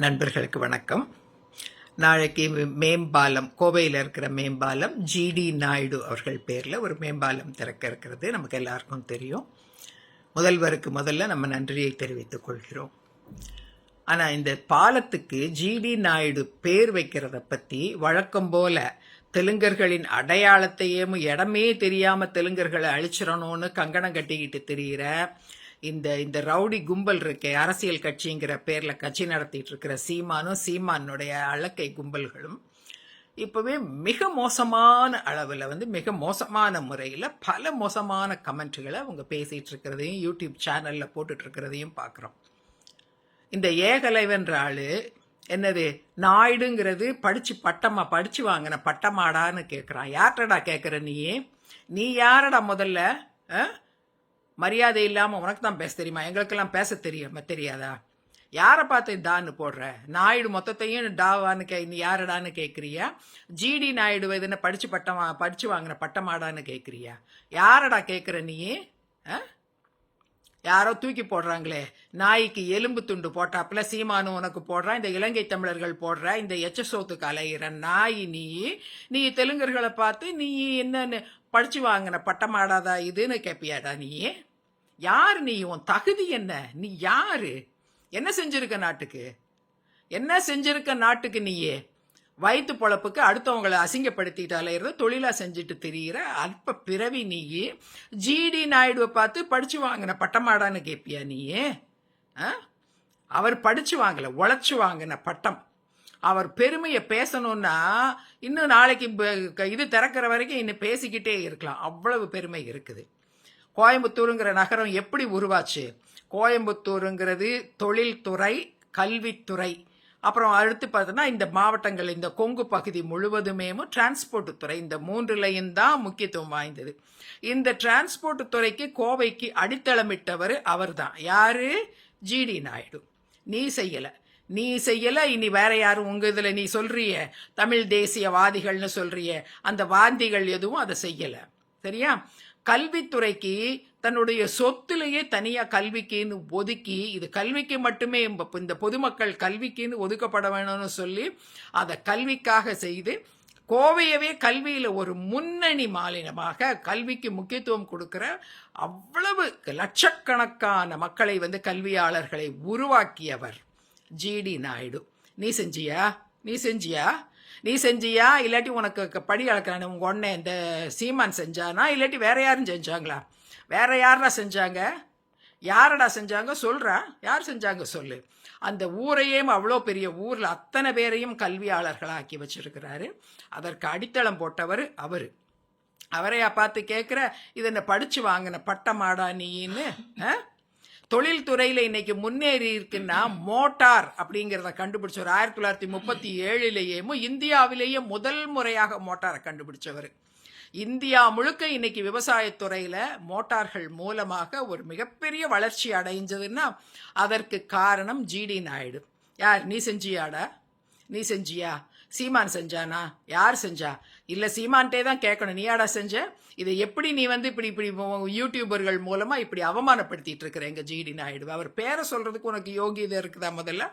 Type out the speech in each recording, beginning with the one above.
நண்பர்களுக்கு வணக்கம். நாளைக்கு மேம்பாலம் கோவையில் இருக்கிற மேம்பாலம் ஜிடி நாயுடு அவர்கள் பேரில் ஒரு மேம்பாலம் திறக்க இருக்கிறது. நமக்கு எல்லாருக்கும் தெரியும். முதல்வருக்கு முதல்ல நம்ம நன்றியை தெரிவித்துக் கொள்கிறோம். ஆனால் இந்த பாலத்துக்கு ஜிடி நாயுடு பேர் வைக்கிறத பற்றி வழக்கம் போல தெலுங்கர்களின் அடையாளத்தையே இடமே தெரியாமல் தெலுங்கர்களை அழிச்சிடணும்னு கங்கணம் கட்டிக்கிட்டு தெரிகிற இந்த இந்த ரவுடி கும்பல் இருக்கே அரசியல் கட்சிங்கிற பேரில் கட்சி நடத்திட்டு இருக்கிற சீமானும் சீமானுடைய அழக்கை கும்பல்களும் இப்போவே மிக மோசமான அளவில் வந்து மிக மோசமான முறையில் பல மோசமான கமெண்ட்டுகளை அவங்க பேசிகிட்டு இருக்கிறதையும் யூடியூப் சேனலில் போட்டுட்ருக்கிறதையும் பார்க்குறோம் இந்த ஏகலைவன்ற ஆள் என்னது நாயுடுங்கிறது படித்து பட்டமா படித்து வாங்கின பட்டமாடான்னு கேட்குறான் யார்டடா கேட்குற நீ நீ யாரடா முதல்ல ஆ? மரியாதை இல்லாமல் உனக்கு தான் பேச தெரியுமா? எங்களுக்கெல்லாம் பேச தெரியும் தெரியாதா? யாரை பார்த்து தான்னு போடுற? நாயுடு மொத்தத்தையும் டாவான்னு கே நீ யாரடான்னு கேட்குறியா ஜிடி நாயுடு இதுன்னு படிச்சு பட்டம் படித்து படிச்சு வாங்கின பட்டமாடான்னு கேட்குறியா யாரடா கேட்குற நீ? ஆ? யாரோ தூக்கி போடுறாங்களே. நாய்க்கு எலும்பு துண்டு போட்டாப்புல சீமானு உனக்கு போடுறான் இந்த இலங்கை தமிழர்கள் போடுற இந்த எச்சசோத்துக்கு அலையிற நாய் நீ. நீ தெலுங்கர்களை பார்த்து நீ என்னன்னு படிச்சு வாங்கின பட்டமாடாதா இதுன்னு கேட்பியாடா நீ? யார் நீ? உன் தகுதி என்ன? நீ யாரு? என்ன செஞ்சிருக்க நாட்டுக்கு? என்ன செஞ்சிருக்க நாட்டுக்கு நீயே? வயிற்று பொழப்புக்கு அடுத்தவங்களை அசிங்கப்படுத்திட்டு அலையிறது தொழிலாக செஞ்சுட்டு திரியிற அற்ப பிறவி நீயே. ஜிடி நாயுடுவை பார்த்து படிச்சு வாங்கின பட்டமாடான்னு கேட்பியா நீயே? ஆ? அவர் படிச்சு வாங்கல உழைச்சு வாங்கின பட்டம். அவர் பெருமையை பேசணும்னா இன்னும் நாளைக்கு இது திறக்கிற வரைக்கும் இன்னும் பேசிக்கிட்டே இருக்கலாம். அவ்வளவு பெருமை இருக்குது. கோயம்புத்தூருங்கிற நகரம் எப்படி உருவாச்சு? கோயம்புத்தூருங்கிறது தொழில்துறை கல்வித்துறை. அப்புறம் அடுத்து பார்த்தோன்னா இந்த மாவட்டங்கள் இந்த கொங்கு பகுதி முழுவதுமே டிரான்ஸ்போர்ட் துறை. இந்த மூன்றுலையும் தான் முக்கியத்துவம் வாய்ந்தது. இந்த டிரான்ஸ்போர்ட் துறைக்கு கோவைக்கு அடித்தளமிட்டவர் அவர்தான். யாரு? ஜிடி நாயுடு. நீ செய்யலை. நீ செய்யலை இனி வேற யாரும் உங்க இதில் நீ சொல்றிய தமிழ் தேசியவாதிகள்னு சொல்றிய அந்த வாந்திகள் எதுவும் அதை செய்யலை. சரியா? கல்வித்துறைக்கு தன்னுடைய சொத்துலேயே தனியா கல்விக்குன்னு ஒதுக்கி இது கல்விக்கு மட்டுமே இந்த- இந்த பொதுமக்கள் கல்விக்குன்னு ஒதுக்கப்பட வேணும்னு சொல்லி அதை கல்விக்காக செய்து கோவையவே கல்வியில் ஒரு முன்னணி மாநிலமாக கல்விக்கு முக்கியத்துவம் கொடுக்கிற அவ்வளவு லட்சக்கணக்கான மக்களை வந்து கல்வியாளர்களை உருவாக்கியவர் ஜிடி நாயுடு. நீ செஞ்சியா? நீ செஞ்சியா? நீ செஞ்சியா? இல்லாட்டி உனக்கு படி அளக்கிறானே உங்கள் ஒன்னே இந்த சீமான் செஞ்சானா? இல்லாட்டி வேற யாரும் செஞ்சாங்களா? வேற யாரா செஞ்சாங்க? யாரடா செஞ்சாங்க? சொல்கிறா யார் செஞ்சாங்க? சொல்லு. அந்த ஊரையே அவ்வளோ பெரிய ஊரில் அத்தனை பேரையும் கல்வியாளர்களாக்கி வச்சிருக்கிறாரு. அதற்கு அடித்தளம் போட்டவர் அவர். அவரையா பார்த்து கேட்குற இது என்ன படிச்சு வாங்கின பட்டமாடா நீன்னு ஆ? தொழில்துறையில் இன்னைக்கு முன்னேறி இருக்குன்னா மோட்டார் அப்படிங்கிறத கண்டுபிடிச்சவர். ஆயிரத்தி தொள்ளாயிரத்தி முப்பத்தி ஏழுலேயும் இந்தியாவிலேயே முதல் முறையாக மோட்டாரை கண்டுபிடிச்சவர். இந்தியா முழுக்க இன்னைக்கு விவசாயத்துறையில் மோட்டார்கள் மூலமாக ஒரு மிகப்பெரிய வளர்ச்சி அடைஞ்சதுன்னா அதற்கு காரணம் ஜிடி நாயுடு. யார்? நீ செஞ்சியாடா? நீ செஞ்சியா? சீமான் செஞ்சானா? யார் செஞ்சா? இல்லை சீமான்ட்டே தான் கேட்கணும். நீயாடா செஞ்ச? இதை எப்படி நீ வந்து இப்படி இப்படி யூடியூபர்கள் மூலமாக இப்படி அவமானப்படுத்திட்டு இருக்கிற எங்கள் ஜிடி நாயுடு? அவர் பேரை சொல்கிறதுக்கு உனக்கு யோகியதை இருக்குதா முதல்ல?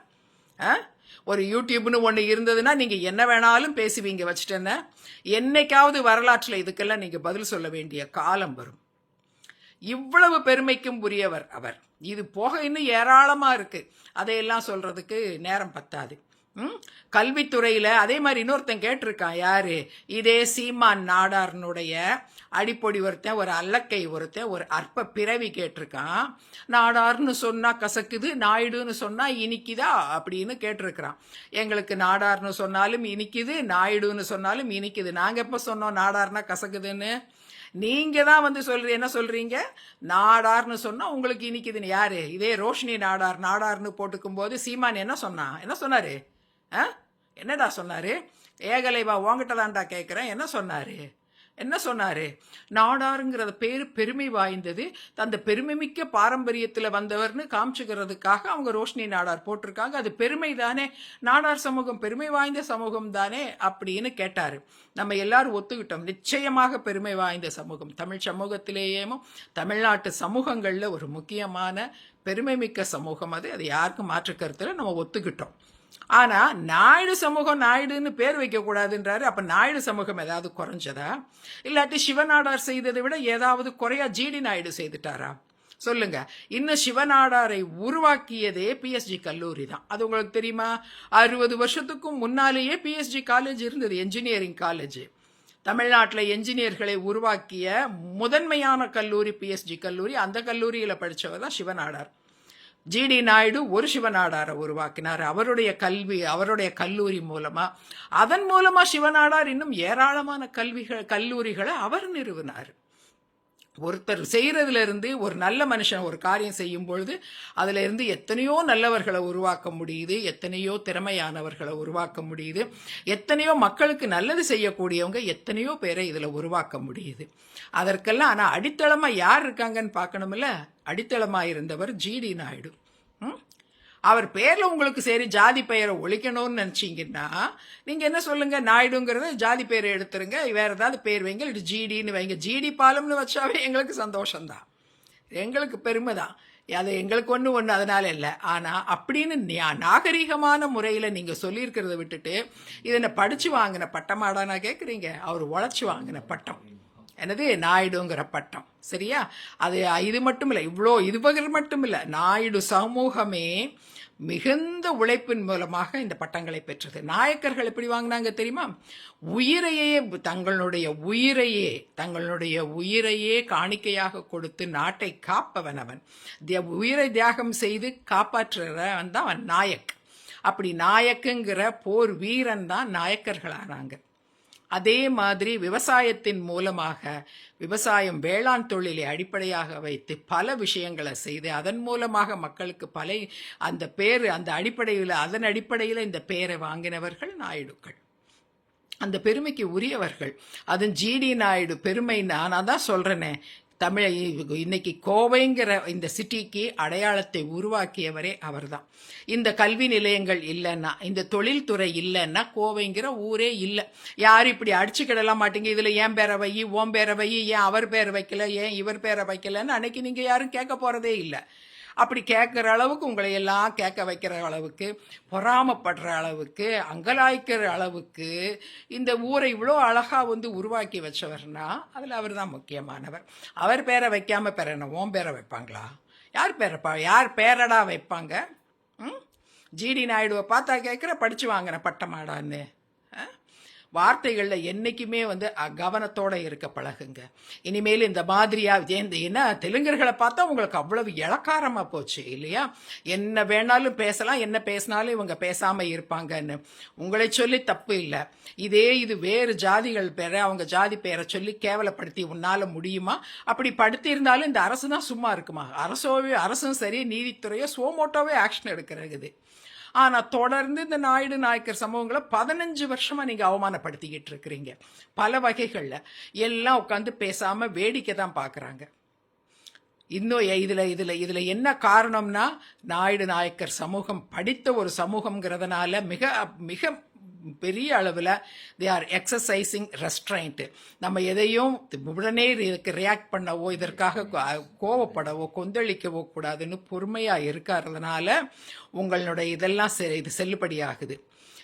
ஆ? ஒரு யூடியூப்னு ஒன்று இருந்ததுன்னா நீங்கள் என்ன வேணாலும் பேசுவீங்க வச்சுட்டேன்னா? என்னைக்காவது வரலாற்றில் இதுக்கெல்லாம் நீங்கள் பதில் சொல்ல வேண்டிய காலம் வரும். இவ்வளவு பெருமைக்கும் உரியவர் அவர். இது போக இன்னும் ஏராளமாக இருக்குது அதையெல்லாம் சொல்கிறதுக்கு நேரம் பத்தாது. கல்வித்துறையில் அதே மாதிரி இன்னொருத்தன் கேட்டிருக்கான் யார்? இதே சீமான் நாடார்னுடைய அடிப்பொடி ஒருத்தன் ஒரு அல்லக்கை ஒருத்தன் ஒரு அற்ப பிறவி கேட்டிருக்கான். நாடார்னு சொன்னால் கசக்குது நாயுடுன்னு சொன்னால் இனிக்குதா? அப்படின்னு கேட்டிருக்கிறான். எங்களுக்கு நாடார்னு சொன்னாலும் இனிக்குது நாயுடுன்னு சொன்னாலும் இனிக்குது. நாங்கள் எப்போ சொன்னோம் நாடார்னா கசக்குதுன்னு? நீங்கள் தான் வந்து சொல்ற என்ன சொல்கிறீங்க நாடார்னு சொன்னால் உங்களுக்கு இனிக்குதுன்னு. யார்? இதே ரோஷினி நாடார் நாடார்னு போட்டுக்கும் போது சீமான் என்ன சொன்னான்? என்ன சொன்னார்? ஆ? என்னடா சொன்னாரு? ஏகலைவா உங்ககிட்ட தான்டா கேட்குறேன் என்ன சொன்னாரு? என்ன சொன்னாரு? நாடாருங்கிறத பேர் பெருமை வாய்ந்தது. அந்த பெருமைமிக்க பாரம்பரியத்தில் வந்தவர்னு காமிச்சுக்கிறதுக்காக அவங்க ரோஷினி நாடார் போட்டிருக்காங்க. அது பெருமை தானே நாடார் சமூகம் பெருமை வாய்ந்த சமூகம் தானே? அப்படின்னு கேட்டார். நம்ம எல்லாரும் ஒத்துக்கிட்டோம். நிச்சயமாக பெருமை வாய்ந்த சமூகம். தமிழ் சமூகத்திலேயேமும் தமிழ்நாட்டு சமூகங்களில் ஒரு முக்கியமான பெருமை மிக்க சமூகம் அது. அது யாருக்கும் மாற்று நம்ம ஒத்துக்கிட்டோம். ஆனா நாயுடு சமூகம் நாயுடுன்னு பேர் வைக்கக்கூடாதுன்றாரு. அப்போ நாயுடு சமூகம் ஏதாவது குறைஞ்சதா? இல்லாட்டி சிவநாடார் செய்ததை விட ஏதாவது குறையா ஜிடி நாயுடு செய்துட்டாரா? சொல்லுங்க. இன்னும் சிவநாடாரை உருவாக்கியதே பிஎஸ்ஜி கல்லூரி தான். அது உங்களுக்கு தெரியுமா? அறுபது வருஷத்துக்கும் முன்னாலேயே பிஎஸ்ஜி காலேஜ் இருந்தது என்ஜினியரிங் காலேஜ் தமிழ்நாட்டில் என்ஜினியர்களை உருவாக்கிய முதன்மையான கல்லூரி பிஎஸ்ஜி கல்லூரி. அந்த கல்லூரியில் படித்தவர் தான் சிவநாடார். ஜிடி நாயுடு ஒரு சிவநாடாரை உருவாக்கினார். அவருடைய கல்வி அவருடைய கல்லூரி மூலமாக அதன் மூலமாக சிவநாடார் இன்னும் ஏராளமான கல்விகள் கல்லூரிகளை அவர் நிறுவினார். ஒருத்தர் செய்கிறதுலேருந்து ஒரு நல்ல மனுஷன் ஒரு காரியம் செய்யும் பொழுது அதிலிருந்து எத்தனையோ நல்லவர்களை உருவாக்க முடியுது எத்தனையோ திறமையானவர்களை உருவாக்க முடியுது எத்தனையோ மக்களுக்கு நல்லது செய்யக்கூடியவங்க எத்தனையோ பேரை இதில் உருவாக்க முடியுது. அதற்கெல்லாம் ஆனால் அடித்தளமாக யார் இருக்காங்கன்னு பார்க்கணும்ல? அடித்தளமாக இருந்தவர் ஜிடி நாயுடு. அவர் பேரில் உங்களுக்கு சரி ஜாதி பெயரை ஒழிக்கணும்னு நினச்சிங்கன்னா நீங்கள் என்ன சொல்லுங்கள் நாயுடுங்கிறது ஜாதி பெயரை எடுத்துருங்க. வேறு ஏதாவது பேர் வைங்க. இல்லை ஜிடின்னு வைங்க. ஜிடி பாலம்னு வச்சாவே எங்களுக்கு சந்தோஷம்தான். எங்களுக்கு பெருமை தான் அது எங்களுக்கு ஒன்று ஒன்று அதனால இல்லை. ஆனால் அப்படின்னு நாகரீகமான நாகரிகமான முறையில் நீங்கள் சொல்லியிருக்கிறத விட்டுட்டு இதனை படித்து வாங்கின பட்டமாடானா கேட்குறீங்க அவர் உழைச்சி வாங்கின பட்டம். என்னது? நாயுடுங்கிற பட்டம். சரியா? அது இது மட்டும் இல்லை. இவ்வளோ இது மட்டும் இல்லை. நாயுடு சமூகமே மிகுந்த உழைப்பின் மூலமாக இந்த பட்டங்களை பெற்றது. நாயக்கர்கள் எப்படி வாங்கினாங்க தெரியுமா? உயிரையே தங்களுடைய உயிரையே தங்களுடைய உயிரையே காணிக்கையாக கொடுத்து நாட்டை காப்பவன் அவன். திய- உயிரை தியாகம் செய்து காப்பாற்றுறவன் தான் அவன் நாயக். அப்படி நாயக்குங்கிற போர் வீரன் தான் நாயக்கர்களானாங்க. அதே மாதிரி விவசாயத்தின் மூலமாக விவசாயம் வேளாண் தொழிலை அடிப்படையாக வைத்து பல விஷயங்களை செய்து அதன் மூலமாக மக்களுக்கு பல அந்த பேர் அந்த அடிப்படையில் அதன் அடிப்படையில் இந்த பேரை வாங்கினவர்கள் நாயுடுக்கள். அந்த பெருமைக்கு உரியவர்கள். அதுவும் ஜிடி நாயுடு பெருமை. நான் தான் சொல்கிறேனே தமிழை இன்னைக்கு கோவைங்கிற இந்த சிட்டிக்கு அடையாளத்தை உருவாக்கியவரே அவர்தான். இந்த கல்வி நிலையங்கள் இல்லைன்னா இந்த தொழில்துறை இல்லைன்னா கோவைங்கிற ஊரே இல்லை. யாரும் இப்படி அடிச்சுக்கிடலாம் மாட்டீங்க. இதில் ஏன் பேரை வை ஓம் பேரை வை ஏன் அவர் பேரை வைக்கல ஏன் இவர் பேரை வைக்கலன்னு அன்னைக்கு நீங்கள் யாரும் கேட்க போகிறதே இல்லை. அப்படி கேட்குற அளவுக்கு உங்களை எல்லாம் கேட்க வைக்கிற அளவுக்கு பொறாமப்படுற அளவுக்கு அங்கலாய்க்கிற அளவுக்கு இந்த ஊரை இவ்வளோ அழகாக வந்து உருவாக்கி வச்சவர்னா அதில் அவர் தான் முக்கியமானவர். அவர் பேரை வைக்காம பேர் என்ன? ஓம் பேரை வைப்பாங்களா? யார் பேரை யார் பேரடா வைப்பாங்க? ம்? ஜிடி நாயுடுவை பார்த்தா கேட்குற படித்து வாங்கின பட்டமாடான்னு. வார்த்தைகளில் என்றைக்குமே வந்து அ, இருக்க பழகுங்க. இனிமேல் இந்த மாதிரியாக இந்த தெலுங்கர்களை பார்த்தா உங்களுக்கு அவ்வளவு இளக்காரமாக போச்சு இல்லையா? என்ன வேணாலும் பேசலாம் என்ன பேசினாலும் இவங்க பேசாமல் இருப்பாங்கன்னு. உங்களை சொல்லி தப்பு இல்லை. இதே இது வேறு ஜாதிகள் பேரை அவங்க ஜாதி பேரை சொல்லி கேவலப்படுத்தி உன்னால் முடியுமா? அப்படி படுத்தியிருந்தாலும் இந்த அரசு தான் சும்மா இருக்குமா? அரசோவே அரசும் சரி நீதித்துறையோ சோமோட்டோவே ஆக்ஷன் எடுக்கிறது. ஆனால் தொடர்ந்து இந்த நாயுடு நாயக்கர் சம்பவங்களை பதினஞ்சு வருஷமாக நீங்கள் அவமானப்படுத்திக்கிட்டு இருக்கிறீங்க பல வகைகளில். எல்லாம் உட்காந்து பேசாமல் வேடிக்கை தான் பார்க்குறாங்க இன்னும் இதில் இதில் இதில் என்ன காரணம்னா நாயுடு நாயக்கர் சமூகம் படித்த ஒரு சமூகங்கிறதுனால மிக மிக பெரிய அளவில் தே ஆர் எக்ஸசைசிங் ரெஸ்ட்ரைண்ட் நம்ம எதையும் உடனே இதுக்கு ரியாக்ட் பண்ணவோ இதற்காக கோ- கோவப்படவோ கொந்தளிக்கவோ கூடாதுன்னு பொறுமையாக இருக்கிறதுனால உங்களுடைய இதெல்லாம் செ- இது செல்லுபடியாகுது.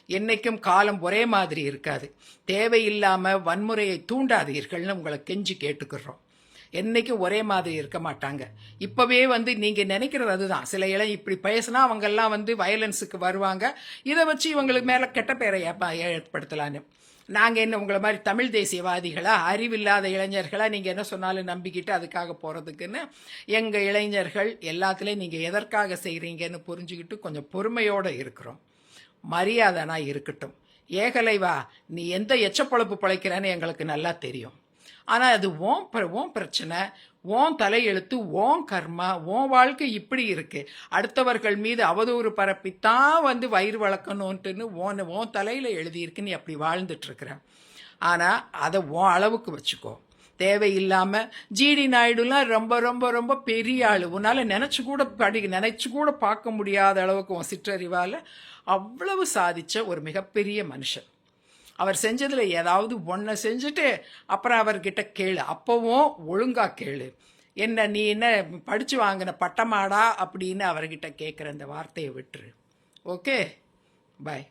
என்னைக்கும் காலம் ஒரே மாதிரி இருக்காது. தேவையில்லாமல் வன்முறையை தூண்டாதீர்கள்னு உங்களை கெஞ்சி கேட்டுக்கிறோம். என்றைக்கும் ஒரே மாதிரி இருக்க மாட்டாங்க. இப்போவே வந்து நீங்கள் நினைக்கிறது அதுதான். சில இளம் இப்படி பேசினா அவங்கெல்லாம் வந்து வயலன்ஸுக்கு வருவாங்க. இதை வச்சு இவங்களுக்கு மேலே கெட்ட பேரை ஏற்படுத்தலான்னு. நாங்கள் என்ன உங்களை மாதிரி தமிழ் தேசியவாதிகளா அறிவில்லாத இளைஞர்களா நீங்கள் என்ன சொன்னாலும் நம்பிக்கிட்டு அதுக்காக போகிறதுக்குன்னு எங்கள் இளைஞர்கள் எல்லாத்துலேயும் நீங்கள் எதற்காக செய்கிறீங்கன்னு புரிஞ்சுக்கிட்டு கொஞ்சம் பொறுமையோடு இருக்கிறோம். மரியாதைனா இருக்கட்டும். ஏகலைவா நீ எந்த எச்சப்பொழப்பு பிழைக்கிறன்னு எங்களுக்கு நல்லா தெரியும். ஆனால் அது ஓன் பிர- ஓன் பிரச்சனை. ஓன் தலையெழுத்து ஓன் கர்மா ஓன் வாழ்க்கை இப்படி இருக்கு. அடுத்தவர்கள் மீது அவதூறு பரப்பித்தான் வந்து வயிறு வளர்க்கணுன்ட்டுன்னு ஓன் ஓன் தலையில் எழுதியிருக்கு. நீ அப்படி வாழ்ந்துட்டு இருக்கிற அதை ஓன் அளவுக்கு வச்சுக்கோ. தேவையில்லாமல் ஜிடி நாயுடுலாம் ரொம்ப ரொம்ப ரொம்ப பெரிய ஆள். உன்னால் நினச்சி கூட படி நினச்சி கூட பார்க்க முடியாத அளவுக்கு உன் சிற்றறிவால் அவ்வளவு சாதித்த ஒரு மிகப்பெரிய மனுஷன். அவர் செஞ்சதில் ஏதாவது ஒன்றை செஞ்சுட்டு அப்புறம் அவர்கிட்ட கேளு. அப்போவும் ஒழுங்காக கேளு. என்ன நீ என்ன படித்து வாங்கின பட்டமாடா? அப்படின்னு அவர்கிட்ட கேட்குற அந்த வார்த்தையை விட்டுரு. Okay bye